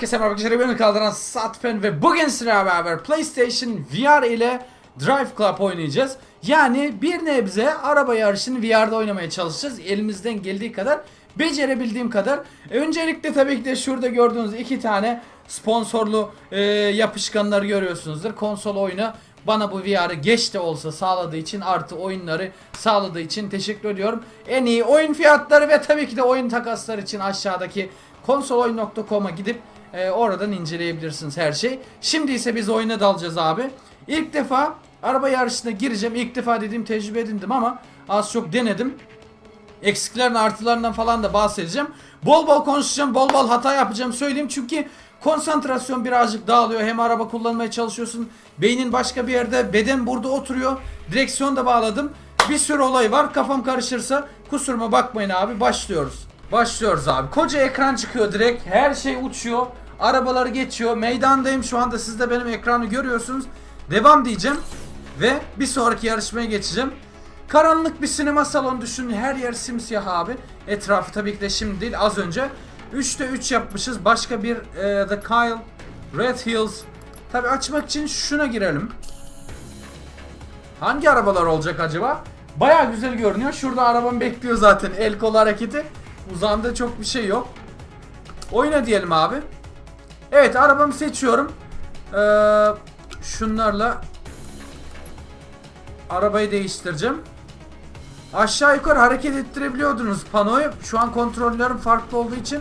Herkese merhaba arkadaşlar beni kaldıran Satfen ve bugün sizlerle beraber PlayStation VR ile Drive Club oynayacağız. Yani bir nebze araba yarışını VR'da oynamaya çalışacağız. Elimizden geldiği kadar, becerebildiğim kadar. E, öncelikle tabii ki de şurada gördüğünüz iki tane sponsorlu e, yapışkanları görüyorsunuzdur. Konsol oyunu bana bu VR'ı geç de olsa sağladığı için artı oyunları sağladığı için teşekkür ediyorum. En iyi oyun fiyatları ve tabii ki de oyun takasları için aşağıdaki konsoloyun.com'a gidip e, oradan inceleyebilirsiniz her şey. Şimdi ise biz oyuna dalacağız abi. İlk defa araba yarışına gireceğim. İlk defa dediğim tecrübe edindim ama az çok denedim. Eksiklerin artılarından falan da bahsedeceğim. Bol bol konuşacağım, bol bol hata yapacağım söyleyeyim çünkü konsantrasyon birazcık dağılıyor. Hem araba kullanmaya çalışıyorsun. Beynin başka bir yerde, beden burada oturuyor. Direksiyon da bağladım. Bir sürü olay var. Kafam karışırsa kusuruma bakmayın abi. Başlıyoruz. Başlıyoruz abi. Koca ekran çıkıyor direkt. Her şey uçuyor. Arabalar geçiyor. Meydandayım şu anda. Siz de benim ekranı görüyorsunuz. Devam diyeceğim. Ve bir sonraki yarışmaya geçeceğim. Karanlık bir sinema salonu düşünün. Her yer simsiyah abi. Etrafı tabii ki de şimdi değil az önce. 3'te 3 yapmışız. Başka bir e, The Kyle Red Hills. Tabii açmak için şuna girelim. Hangi arabalar olacak acaba? Baya güzel görünüyor. Şurada arabam bekliyor zaten. El kol hareketi. Uzağında çok bir şey yok. Oyna diyelim abi. Evet arabamı seçiyorum. Ee, şunlarla arabayı değiştireceğim. Aşağı yukarı hareket ettirebiliyordunuz panoyu. Şu an kontrollerim farklı olduğu için.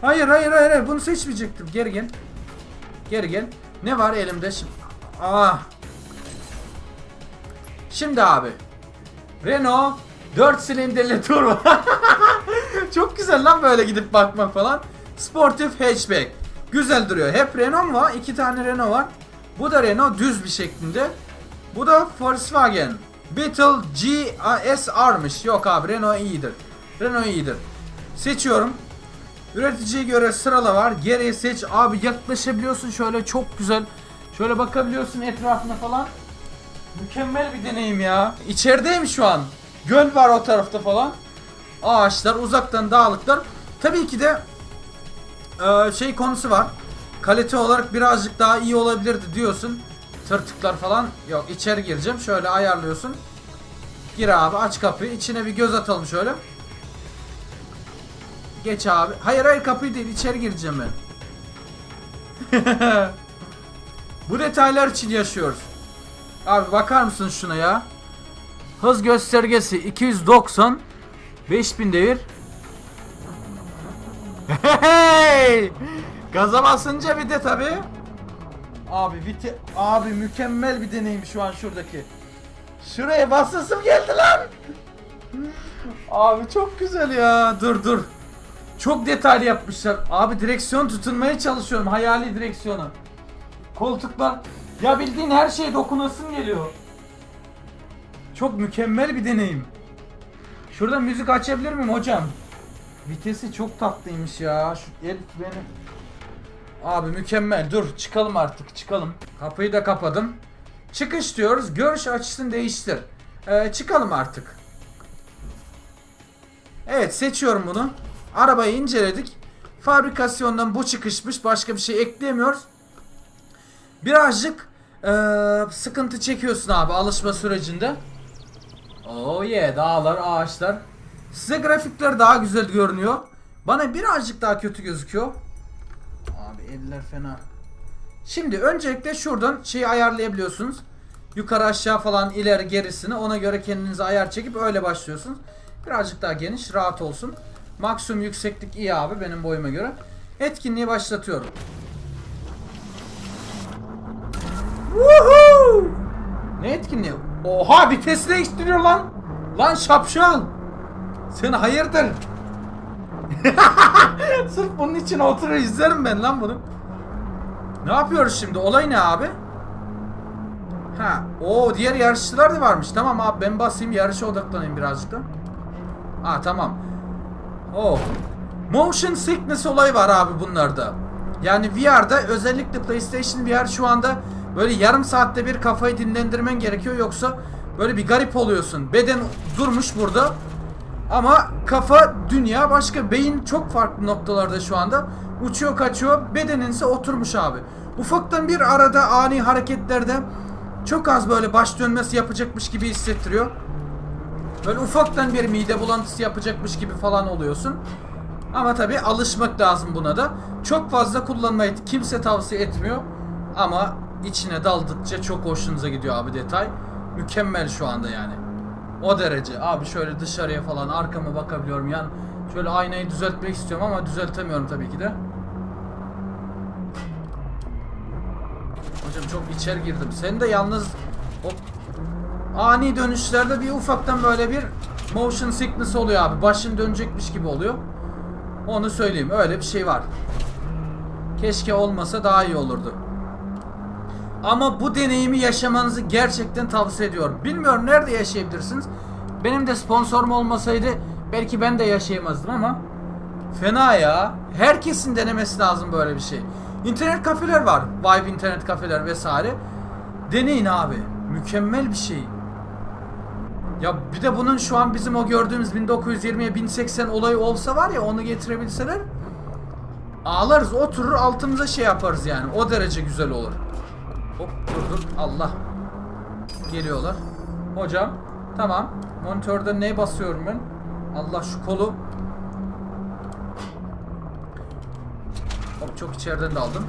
Hayır hayır hayır, hayır. bunu seçmeyecektim. Geri gel. Geri gel. Ne var elimde şimdi? Ah. Şimdi abi. Renault 4 silindirli turbo. Çok güzel lan böyle gidip bakmak falan. Sportif hatchback. Güzel duruyor. Hep Renault var. iki tane Renault var. Bu da Renault düz bir şeklinde. Bu da Volkswagen. Beetle GSR'mış. Yok abi Renault iyidir. Renault iyidir. Seçiyorum. Üreticiye göre sırala var. Geriye seç. Abi yaklaşabiliyorsun şöyle çok güzel. Şöyle bakabiliyorsun etrafına falan. Mükemmel bir deneyim ya. İçerideyim şu an. Göl var o tarafta falan. Ağaçlar, uzaktan dağlıklar. Tabii ki de e, şey konusu var. Kalite olarak birazcık daha iyi olabilirdi diyorsun. Tırtıklar falan. Yok içeri gireceğim. Şöyle ayarlıyorsun. Gir abi aç kapıyı. İçine bir göz atalım şöyle. Geç abi. Hayır hayır kapıyı değil içeri gireceğim ben. Bu detaylar için yaşıyoruz. Abi bakar mısın şuna ya? Hız göstergesi 290 5000 devir. Hey! Gaza basınca bir de tabi. Abi vite abi mükemmel bir deneyim şu an şuradaki. Şuraya basasım geldi lan. Abi çok güzel ya. Dur dur. Çok detaylı yapmışlar. Abi direksiyon tutunmaya çalışıyorum. Hayali direksiyonu. Koltuklar. Ya bildiğin her şeye dokunasın geliyor. Çok mükemmel bir deneyim. Şurada müzik açabilir miyim hocam? Vitesi çok tatlıymış ya. Şu el benim. Abi mükemmel. Dur çıkalım artık çıkalım. Kapıyı da kapadım. Çıkış diyoruz. Görüş açısını değiştir. Ee, çıkalım artık. Evet seçiyorum bunu. Arabayı inceledik. Fabrikasyondan bu çıkışmış. Başka bir şey ekleyemiyoruz. Birazcık eee, sıkıntı çekiyorsun abi alışma sürecinde. Oh yeah dağlar ağaçlar. Size grafikler daha güzel görünüyor. Bana birazcık daha kötü gözüküyor. Abi eller fena. Şimdi öncelikle şuradan şeyi ayarlayabiliyorsunuz. Yukarı aşağı falan ileri gerisini ona göre kendinize ayar çekip öyle başlıyorsunuz. Birazcık daha geniş rahat olsun. Maksimum yükseklik iyi abi benim boyuma göre. Etkinliği başlatıyorum. Woohoo! Ne etkinliği? Oha vites değiştiriyor lan. Lan şapşal. Sen hayırdır? Sırf bunun için oturur izlerim ben lan bunu. Ne yapıyoruz şimdi? Olay ne abi? Ha, o diğer yarışçılar da varmış. Tamam abi ben basayım yarışa odaklanayım birazcık da. Ha tamam. Oh. Motion sickness olayı var abi bunlarda. Yani VR'da özellikle PlayStation VR şu anda böyle yarım saatte bir kafayı dinlendirmen gerekiyor yoksa böyle bir garip oluyorsun. Beden durmuş burada. Ama kafa dünya başka. Beyin çok farklı noktalarda şu anda. Uçuyor kaçıyor. Bedenin ise oturmuş abi. Ufaktan bir arada ani hareketlerde çok az böyle baş dönmesi yapacakmış gibi hissettiriyor. Böyle ufaktan bir mide bulantısı yapacakmış gibi falan oluyorsun. Ama tabi alışmak lazım buna da. Çok fazla kullanmayı kimse tavsiye etmiyor. Ama içine daldıkça çok hoşunuza gidiyor abi detay. Mükemmel şu anda yani. O derece. Abi şöyle dışarıya falan arkama bakabiliyorum. Yan şöyle aynayı düzeltmek istiyorum ama düzeltemiyorum tabii ki de. Hocam çok içeri girdim. Sen de yalnız hop ani dönüşlerde bir ufaktan böyle bir motion sickness oluyor abi. Başın dönecekmiş gibi oluyor. Onu söyleyeyim. Öyle bir şey var. Keşke olmasa daha iyi olurdu. Ama bu deneyimi yaşamanızı gerçekten tavsiye ediyorum. Bilmiyorum nerede yaşayabilirsiniz. Benim de sponsorum olmasaydı belki ben de yaşayamazdım ama fena ya. Herkesin denemesi lazım böyle bir şey. İnternet kafeler var. Vibe internet kafeler vesaire. Deneyin abi. Mükemmel bir şey. Ya bir de bunun şu an bizim o gördüğümüz 1920'ye 1080 olayı olsa var ya onu getirebilseler ağlarız oturur altımıza şey yaparız yani o derece güzel olur. Hop dur dur Allah. Geliyorlar. Hocam tamam monitörde ne basıyorum ben? Allah şu kolu. Hop çok içeriden daldım.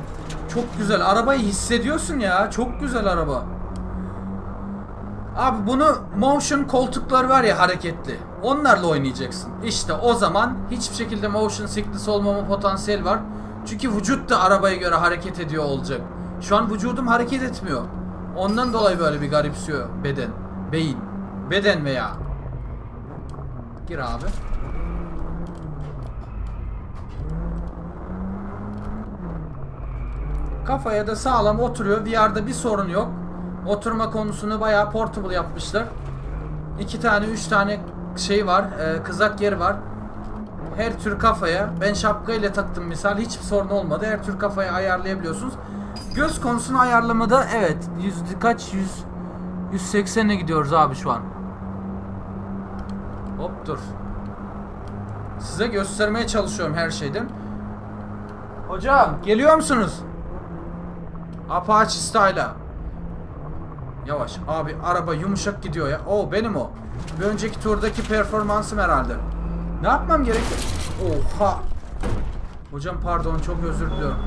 Çok güzel arabayı hissediyorsun ya çok güzel araba. Abi bunu motion koltuklar var ya hareketli. Onlarla oynayacaksın. İşte o zaman hiçbir şekilde motion sickness olmama potansiyel var. Çünkü vücut da arabaya göre hareket ediyor olacak. Şu an vücudum hareket etmiyor. Ondan dolayı böyle bir garipsiyor beden. Beyin. Beden veya. Gir abi. Kafaya da sağlam oturuyor. VR'da bir sorun yok. Oturma konusunu bayağı portable yapmışlar. İki tane, üç tane şey var. e, kızak yeri var. Her tür kafaya. Ben şapkayla taktım misal. Hiçbir sorun olmadı. Her tür kafaya ayarlayabiliyorsunuz. Göz konusunu ayarlamada evet. Yüzde kaç? Yüz, 180'e gidiyoruz abi şu an. Hop dur. Size göstermeye çalışıyorum her şeyden. Hocam geliyor musunuz? Apache style'a. Yavaş abi araba yumuşak gidiyor ya. Oo benim o. Bir önceki turdaki performansım herhalde. Ne yapmam gerek? Oha. Hocam pardon çok özür diliyorum.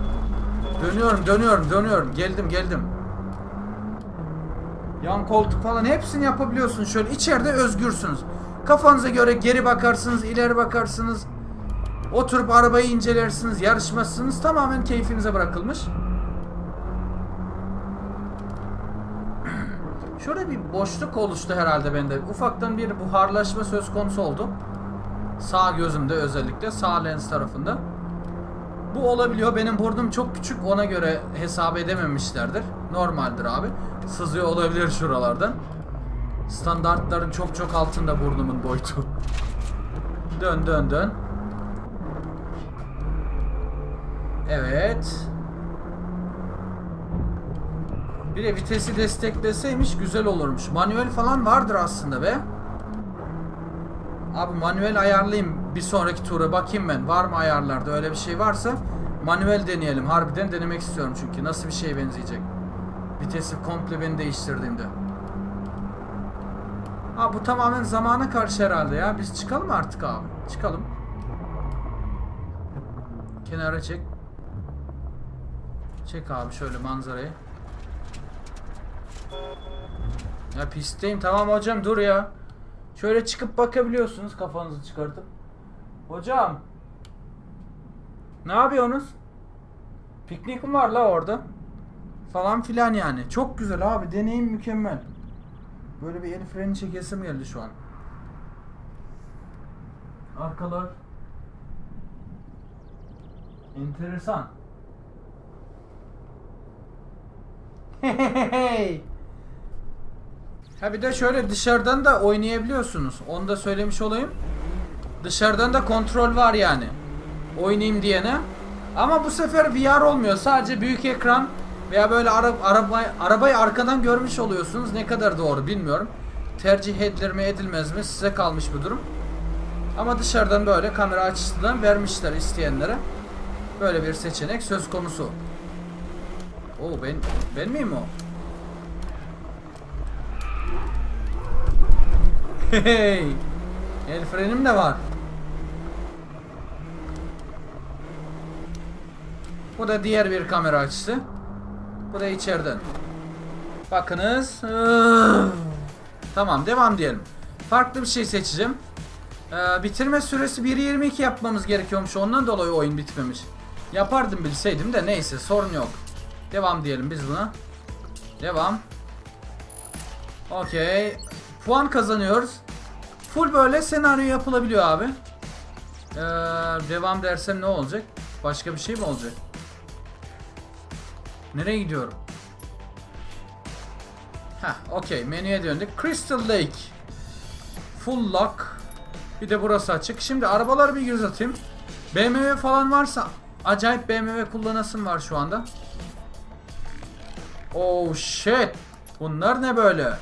Dönüyorum dönüyorum dönüyorum. Geldim geldim. Yan koltuk falan hepsini yapabiliyorsun. Şöyle içeride özgürsünüz. Kafanıza göre geri bakarsınız, ileri bakarsınız. Oturup arabayı incelersiniz, yarışmazsınız. Tamamen keyfinize bırakılmış. Şöyle bir boşluk oluştu herhalde bende. Ufaktan bir buharlaşma söz konusu oldu. Sağ gözümde özellikle sağ lens tarafında. Bu olabiliyor. Benim burnum çok küçük ona göre hesap edememişlerdir. Normaldir abi. Sızıyor olabilir şuralardan. Standartların çok çok altında burnumun boyutu. dön dön dön. Evet. Bir de vitesi destekleseymiş güzel olurmuş. Manuel falan vardır aslında be. Abi manuel ayarlayayım bir sonraki tura bakayım ben. Var mı ayarlarda öyle bir şey varsa manuel deneyelim. Harbiden denemek istiyorum çünkü nasıl bir şeye benzeyecek. Vitesi komple ben değiştirdiğimde. Ha bu tamamen zamana karşı herhalde ya. Biz çıkalım artık abi. Çıkalım. Kenara çek. Çek abi şöyle manzarayı. Ya pistteyim tamam hocam dur ya. Şöyle çıkıp bakabiliyorsunuz kafanızı çıkartıp. Hocam. Ne yapıyorsunuz? Piknik mi var la orada? Falan filan yani. Çok güzel abi. Deneyim mükemmel. Böyle bir el freni çekesim geldi şu an. Arkalar. Enteresan. Hey. Ha bir de şöyle dışarıdan da oynayabiliyorsunuz. Onu da söylemiş olayım. Dışarıdan da kontrol var yani. Oynayayım diyene. Ama bu sefer VR olmuyor. Sadece büyük ekran veya böyle ara, araba, arabayı arkadan görmüş oluyorsunuz. Ne kadar doğru bilmiyorum. Tercih edilir mi edilmez mi size kalmış bu durum. Ama dışarıdan böyle kamera açısından vermişler isteyenlere. Böyle bir seçenek söz konusu. Oo ben ben miyim o? Hey! El frenim de var. Bu da diğer bir kamera açısı. Bu da içeriden. Bakınız. Tamam devam diyelim. Farklı bir şey seçeceğim. Ee, bitirme süresi 1.22 yapmamız gerekiyormuş. Ondan dolayı oyun bitmemiş. Yapardım bilseydim de neyse sorun yok. Devam diyelim biz buna. Devam. Okey. Puan kazanıyoruz. Full böyle senaryo yapılabiliyor abi. Ee, devam dersem ne olacak? Başka bir şey mi olacak? Nereye gidiyorum? Heh, okey. Menüye döndük. Crystal Lake. Full lock. Bir de burası açık. Şimdi arabaları bir göz atayım. BMW falan varsa acayip BMW kullanasım var şu anda. Oh shit. Bunlar ne böyle?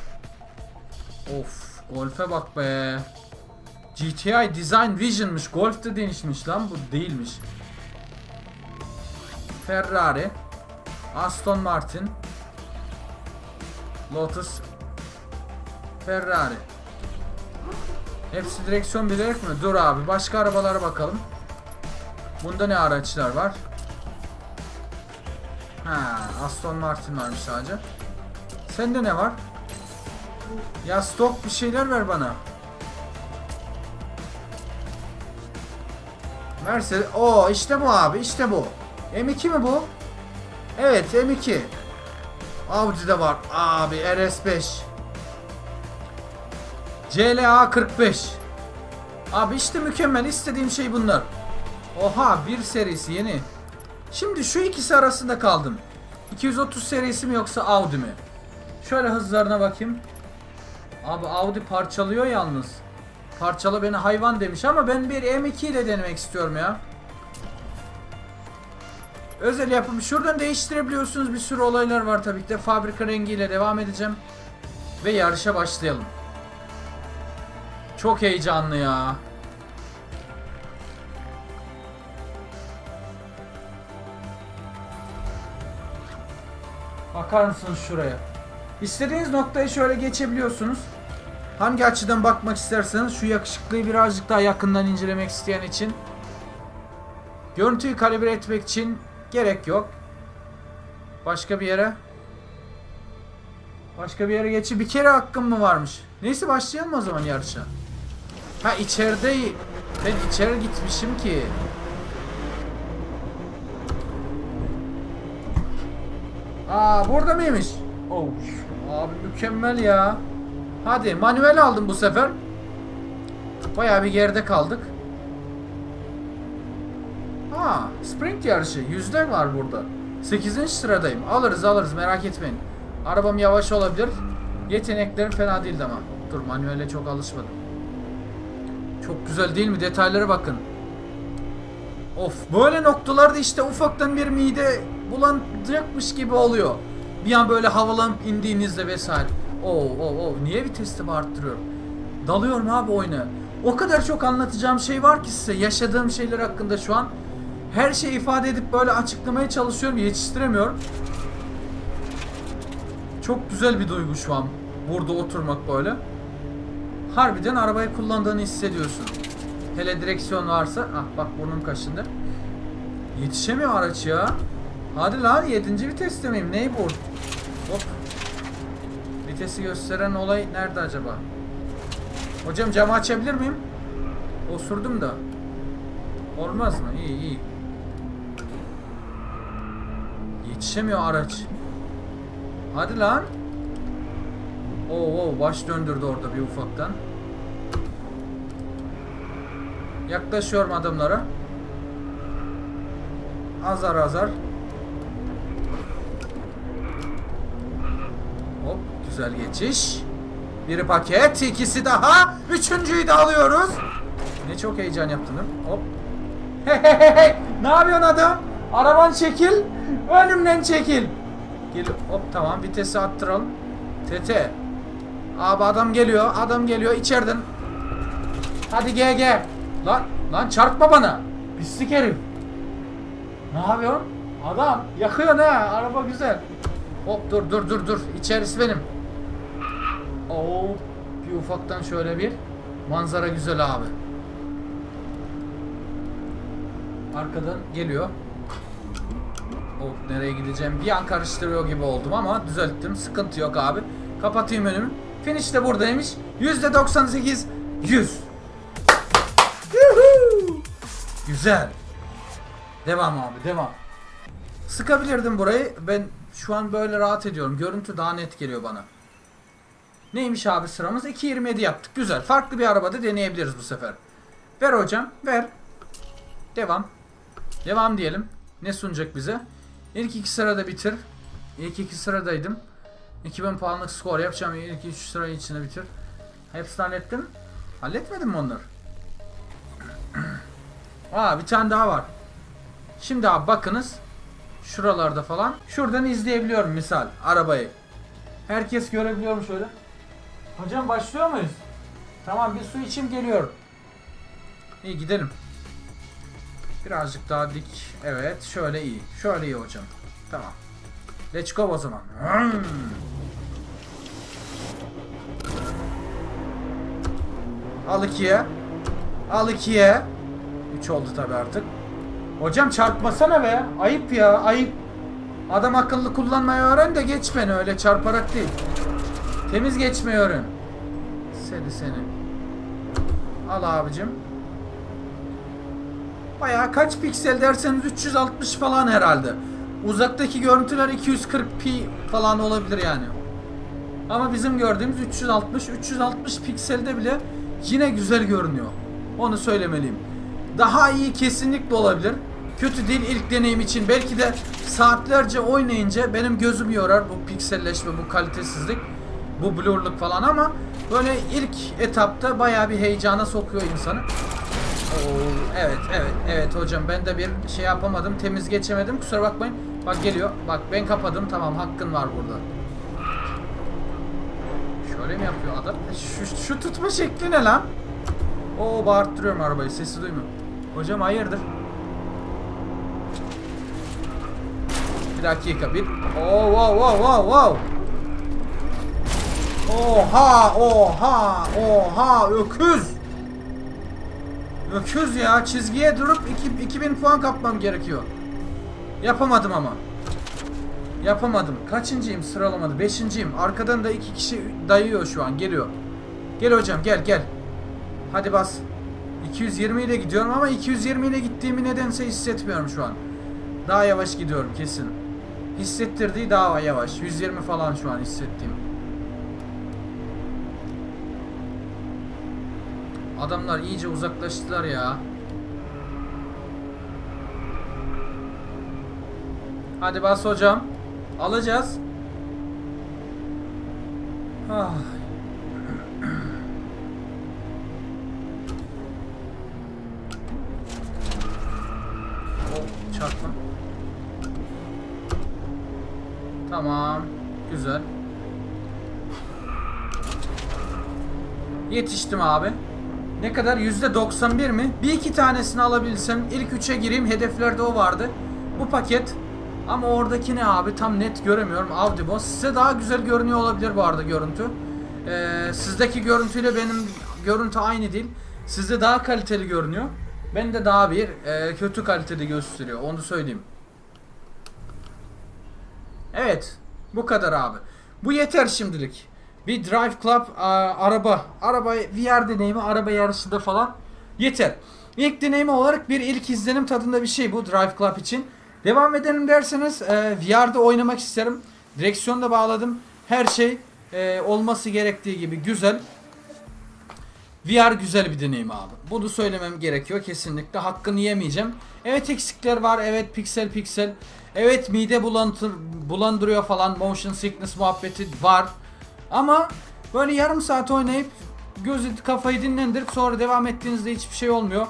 Of, Golf'e bak be. GTI Design Vision'mış. Golf de değişmiş lan bu değilmiş. Ferrari. Aston Martin. Lotus. Ferrari. Hepsi direksiyon bilerek mi? Dur abi başka arabalara bakalım. Bunda ne araçlar var? Ha, Aston Martin varmış sadece. Sende ne var? Ya stok bir şeyler ver bana. Mercedes. O işte bu abi işte bu. M2 mi bu? Evet M2. Audi de var. Abi RS5. CLA 45. Abi işte mükemmel istediğim şey bunlar. Oha bir serisi yeni. Şimdi şu ikisi arasında kaldım. 230 serisi mi yoksa Audi mi? Şöyle hızlarına bakayım. Abi Audi parçalıyor yalnız. Parçala beni hayvan demiş ama ben bir M2 ile denemek istiyorum ya. Özel yapım. Şuradan değiştirebiliyorsunuz. Bir sürü olaylar var tabii ki de. Fabrika rengiyle devam edeceğim. Ve yarışa başlayalım. Çok heyecanlı ya. Bakar mısınız şuraya? İstediğiniz noktayı şöyle geçebiliyorsunuz. Hangi açıdan bakmak isterseniz şu yakışıklıyı birazcık daha yakından incelemek isteyen için görüntüyü kalibre etmek için gerek yok. Başka bir yere Başka bir yere geçip bir kere hakkım mı varmış? Neyse başlayalım o zaman yarışa. Ha içeride ben içeri gitmişim ki. Aa burada mıymış? Oh, abi mükemmel ya. Hadi manuel aldım bu sefer. Bayağı bir geride kaldık. Ha, sprint yarışı. Yüzde var burada. 8. sıradayım. Alırız alırız merak etmeyin. Arabam yavaş olabilir. Yeteneklerim fena değildi ama. Dur manuele çok alışmadım. Çok güzel değil mi? Detaylara bakın. Of böyle noktalarda işte ufaktan bir mide bulandıracakmış gibi oluyor. Bir an böyle havalanıp indiğinizde vesaire. Oo oo oo niye vitesimi arttırıyorum? Dalıyorum abi oyuna. O kadar çok anlatacağım şey var ki size yaşadığım şeyler hakkında şu an. Her şeyi ifade edip böyle açıklamaya çalışıyorum yetiştiremiyorum. Çok güzel bir duygu şu an. Burada oturmak böyle. Harbiden arabayı kullandığını hissediyorsun. Hele direksiyon varsa. Ah bak burnum kaşındı. Yetişemiyor araç ya. Hadi lan 7. viteste miyim? Ney bu? Hop. Vitesi gösteren olay nerede acaba? Hocam camı açabilir miyim? Osurdum da. Olmaz mı? İyi iyi. Yetişemiyor araç. Hadi lan. Oo, oo baş döndürdü orada bir ufaktan. Yaklaşıyorum adamlara. Azar azar. Güzel geçiş. Bir paket, ikisi daha. Üçüncüyü de alıyoruz. Ne çok heyecan yaptın? Hop. Hey. Ne yapıyorsun adam? Araban çekil. Önümden çekil. Gel hop tamam vitesi arttıralım. TT. Abi adam geliyor. Adam geliyor içeriden. Hadi GG. Lan lan çarpma bana. Pislik herif. Ne yapıyorsun? Adam yakıyor ha. Araba güzel. Hop dur dur dur dur. İçerisi benim. Oo, bir ufaktan şöyle bir manzara güzel abi. Arkadan geliyor. Oh nereye gideceğim bir an karıştırıyor gibi oldum ama düzelttim. Sıkıntı yok abi. Kapatayım önümü. Finish de buradaymış. %98 100. Yuhuu. Güzel. Devam abi devam. Sıkabilirdim burayı. Ben şu an böyle rahat ediyorum. Görüntü daha net geliyor bana. Neymiş abi sıramız? 2.27 yaptık. Güzel. Farklı bir arabada deneyebiliriz bu sefer. Ver hocam. Ver. Devam. Devam diyelim. Ne sunacak bize? İlk iki sırada bitir. İlk iki sıradaydım. 2000 puanlık skor yapacağım. İlk üç sıra içinde bitir. Hepsini hallettim. Halletmedim mi onları? Aa bir tane daha var. Şimdi abi bakınız. Şuralarda falan. Şuradan izleyebiliyorum misal arabayı. Herkes görebiliyor mu şöyle? Hocam başlıyor muyuz? Tamam bir su içim geliyor. İyi gidelim. Birazcık daha dik. Evet şöyle iyi. Şöyle iyi hocam. Tamam. Let's go o zaman. Hmm. Al ikiye. Al ikiye. Üç oldu tabi artık. Hocam çarpmasana be. Ayıp ya ayıp. Adam akıllı kullanmayı öğren de geç beni öyle çarparak değil. Temiz geçmeyi öğren. Seni seni. Al abicim. Bayağı kaç piksel derseniz 360 falan herhalde. Uzaktaki görüntüler 240p falan olabilir yani. Ama bizim gördüğümüz 360 360 pikselde bile yine güzel görünüyor. Onu söylemeliyim. Daha iyi kesinlikle olabilir. Kötü değil ilk deneyim için. Belki de saatlerce oynayınca benim gözüm yorar bu pikselleşme, bu kalitesizlik, bu blurluk falan ama böyle ilk etapta bayağı bir heyecana sokuyor insanı. Oo, evet evet evet hocam. Ben de bir şey yapamadım temiz geçemedim. Kusura bakmayın. Bak geliyor. Bak ben kapadım. Tamam hakkın var burada. Şöyle mi yapıyor adam? Şu, şu tutma şekli ne lan? Oo bağırttırıyorum arabayı. Sesi duymuyor hocam hayırdır? Bir dakika bir Oo wow wow wow wow Oha oha oha öküz Öküz ya çizgiye durup iki- 2000 puan kapmam gerekiyor. Yapamadım ama. Yapamadım. Kaçıncıyım sıralamadı? Beşinciyim. Arkadan da iki kişi dayıyor şu an. Geliyor. Gel hocam gel gel. Hadi bas. 220 ile gidiyorum ama 220 ile gittiğimi nedense hissetmiyorum şu an. Daha yavaş gidiyorum kesin. Hissettirdiği daha yavaş. 120 falan şu an hissettiğim. Adamlar iyice uzaklaştılar ya. Hadi bas hocam. Alacağız. Ah. Oh, çarpma. Tamam. Güzel. Yetiştim abi. Ne kadar? %91 mi? Bir iki tanesini alabilsem ilk üçe gireyim. Hedeflerde o vardı. Bu paket. Ama oradaki ne abi? Tam net göremiyorum. Audible. Size daha güzel görünüyor olabilir bu arada görüntü. Ee, sizdeki görüntüyle benim görüntü aynı değil. Sizde daha kaliteli görünüyor. Ben de daha bir e, kötü kalitede gösteriyor. Onu söyleyeyim. Evet. Bu kadar abi. Bu yeter şimdilik. Bir Drive Club a, araba. Araba VR deneyimi araba yarışında falan yeter. İlk deneyimi olarak bir ilk izlenim tadında bir şey bu Drive Club için. Devam edelim derseniz e, VR'da oynamak isterim. Direksiyonu da bağladım. Her şey e, olması gerektiği gibi güzel. VR güzel bir deneyim abi. Bunu söylemem gerekiyor kesinlikle. Hakkını yemeyeceğim. Evet eksikler var. Evet piksel piksel. Evet mide bulantır, bulandırıyor falan. Motion sickness muhabbeti var. Ama böyle yarım saat oynayıp gözü kafayı dinlendirip sonra devam ettiğinizde hiçbir şey olmuyor.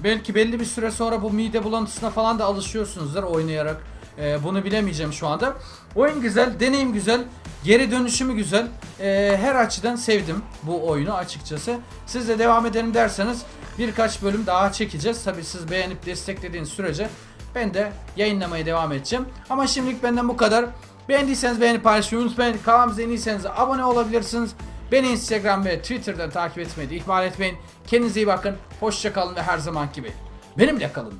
Belki belli bir süre sonra bu mide bulantısına falan da alışıyorsunuzdur oynayarak. Ee, bunu bilemeyeceğim şu anda. Oyun güzel, deneyim güzel, geri dönüşümü güzel. Ee, her açıdan sevdim bu oyunu açıkçası. Siz de devam edelim derseniz birkaç bölüm daha çekeceğiz. Tabi siz beğenip desteklediğiniz sürece ben de yayınlamaya devam edeceğim. Ama şimdilik benden bu kadar. Beğendiyseniz beğenip paylaşmayı unutmayın. Kanalımıza en iyiseniz abone olabilirsiniz. Beni Instagram ve Twitter'dan takip etmeyi ihmal etmeyin. Kendinize iyi bakın. Hoşça kalın ve her zaman gibi benimle kalın.